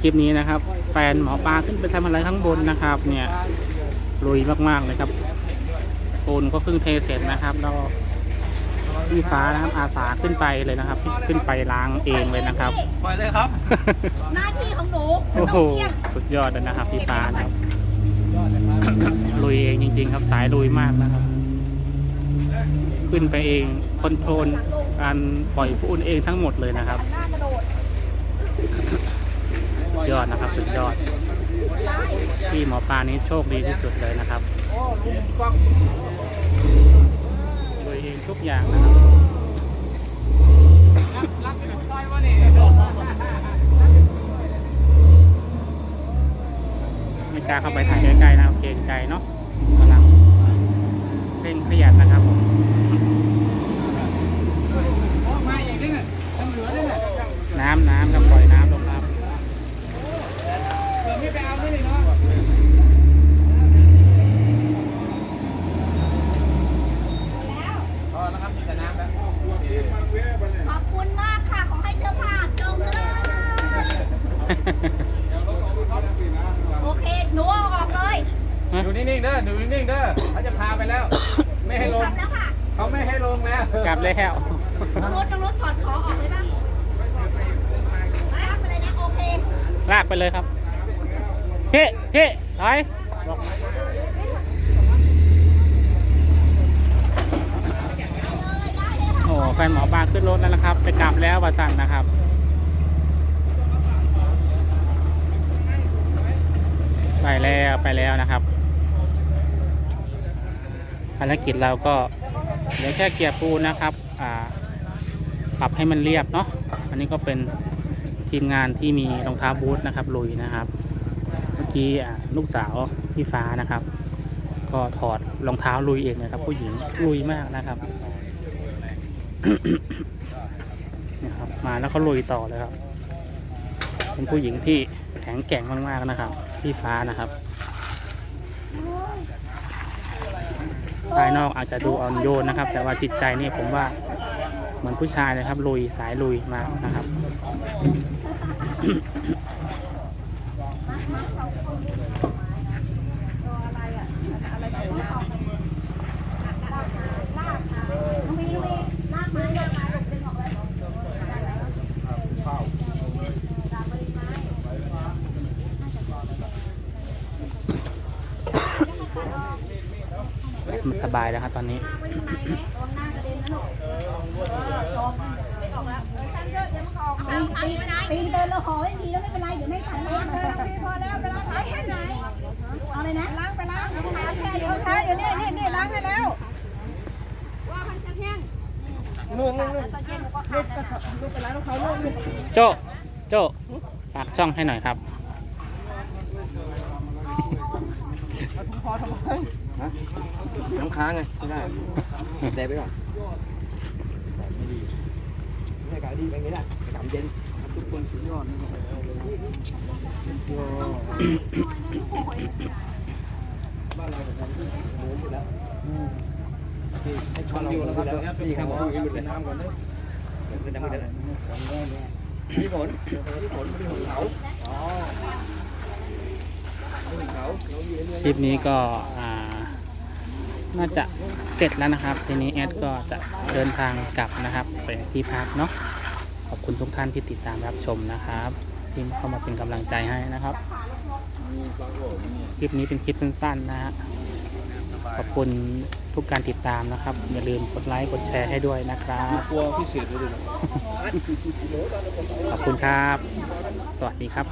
คลิปนี้นะครับ แฟนหมอปลาขึ้นไปทำอะไรข้างบนนะครับ เนี่ยลุยมากๆเลยครับปูนก็เพิ่งเทเสร็จนะครับแล้วพี่ฟ้านะครับอาสาขึ้นไปเลยนะครับ ขึ้นไปล้างเองเลยนะครับ ปล่อยเลยครับ หน้าที่ของหนูมันโอ้ต้โหองเที่ยงสุดยอดเลยนะครับพี่ฟ้านะครับลุยเองจริง ๆ ครับสายลุยมากนะครับ ขึ้นไปเองคอนโทรลการปล่อยปูนเองทั้งหมดเลยนะครับหน้ากระโดยอดนะครับสุดยอด ที่หมอปลานี้โชคดีที่สุดเลยนะครับโดยเองทุกอย่างนะครับไม่กล้าเข้าไปถ่ายใกล้ๆนะครับเกรงใจเนาะกำลังเร่งเครียดนะครับผม มาอีกนี่น่ะทำเหลือนี่น่ะ น้ำน้ำครับปล่อยน้ำลงครับ เดี๋ยวไม่ไปเอาด้วยเนาะพอแล้วครับมีแต่น้ำแล้ว ขอบคุณมากค่ะ ขอให้เจ้าภาพจงเจริญ โอเค หนูเอาออกเลยอยู่นิ่งๆเด้ออยู่นิ่งๆเด้อเขาจะพาไปแล้ว ไม่ให้ลกงลับแล้วค่ะเขาไม่ให้ลงแล้วกลับเลยแล้วน้องรถน้องรถถอดขอออกเลยบ้างลากไปเลยนะโอเคลากไปเลยครับเฮ้เฮ้ถอยบอกโอ้แฟนหมอปลาขึ้นรถแล้วนะครับ ไปกลับแล้ววาสันนะครับ ไป แล้วไปแล้วนะครับภารกิจเราก็เหลือแค่เกียร์ปูนนะครับอ่าปรับให้มันเรียบเนาะอันนี้ก็เป็นทีมงานที่มีรองเท้าบูทนะครับลุยนะครับ เมื่อกี้ลูกสาวพี่ฟ้านะครับ ก็ถอดรองเท้าลุยเองนะครับ ผู้หญิงลุยมากนะครับนะครับ มาแล้วก็ลุยต่อเลยครับ เป็นผู้หญิงที่แข็งแกร่งมากๆนะครับ พี่ฟ้านะครับ ภายนอกอาจจะดูอ่อนโยนนะครับ แต่ว่าจิตใจนี่ผมว่าเหมือนผู้ชายเลยครับ ลุยสายลุยมากนะครับ น้องมีน้องมีลากไม้ลากไม้ดึงออกเลย มันสบายแล้วครับตอนนี้ลากไว้างในไหมระวังหน้ากระเด็นนะลูกเออจบไม่ออกแล้วเออท่านเดินเดี๋ยวมันก็ออกปีนเดินแล้วหอไม่ทีแล้วไม่เป็นไรเดี๋ยวไม่ทันล้างเลยพี่พอแล้วไปล้างไปแค่ไหนเอาเลยนะล้างไปล้างล้างแค่เดี๋ยวท้ายเดี๋ยวนี่นี่นี่ล้างให้แล้วว่ามันจะแห้งนู่นนู่นนู่นลูกไปร้านของเขาลูกนี่โจโจฝากช่องให้หน่อยครับพอทำไม น้ำค้างไงไม่ได้เดไปก่อนไม่กาดีไปไม่ได้อากาศเย็นทุกคนสุดยอดนะให้ชอนอยู่แล้วครับนี่ครับผมอยู่เลยน้ำก่อนเลยเป็นน้ำกันเลยมีฝนมีฝนมีฝนเขาอ๋อมีเขาคลิปนี้ก็อ่า น่าจะเสร็จแล้วนะครับ ทีนี้แอดก็จะเดินทางกลับนะครับไปที่พักเนาะขอบคุณทุกท่านที่ติดตามรับชมนะครับที่เข้ามาเป็นกำลังใจให้นะครับ คลิปนี้เป็นคลิปสั้นๆนะฮะขอบคุณทุกการติดตามนะครับ อย่าลืมกดไลค์กดแชร์ให้ด้วยนะครับกลัวพิเศษเลยขอบคุณครับ สวัสดีครับ